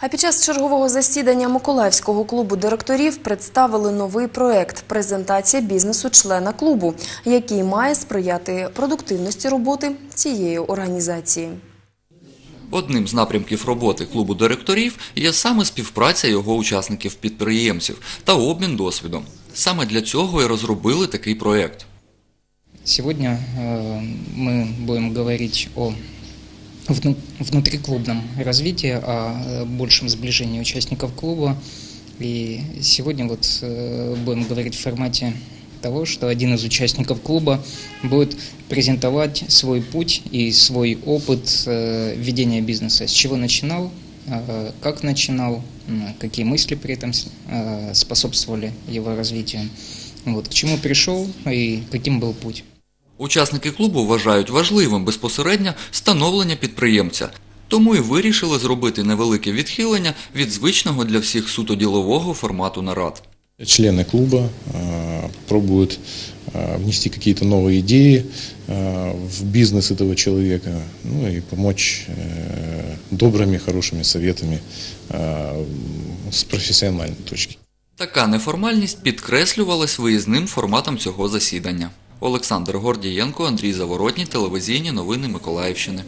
А під час чергового засідання Миколаївського клубу директорів представили новий проект презентація бізнесу члена клубу, який має сприяти продуктивності роботи цієї організації. Одним з напрямків роботи клубу директорів є саме співпраця його учасників-підприємців та обмін досвідом. Саме для цього і розробили такий проект. Сегодня э, мы будем говорить о внутриклубном развитии, о э, большем сближении участников клуба. И сегодня вот э, будем говорить в формате того, что один из участников клуба будет презентовать свой путь и свой опыт э, ведения бизнеса, с чего начинал, как начинал, какие мысли при этом способствовали его развитию, вот, к чему пришел и каким был путь. Учасники клубу вважають важливим безпосередньо становлення підприємця, тому і вирішили зробити невелике відхилення від звичного для всіх суто ділового формату нарад. Члены клуба э, пробуют э, внести какие-то новые идеи э, в бизнес этого человека, ну и помочь э, добрыми, хорошими советами э, с профессиональной точки. Така неформальність підкреслювалась виїзним форматом цього засідання. Олександр Гордієнко, Андрій Заворотній, телевізійні новини Миколаївщини.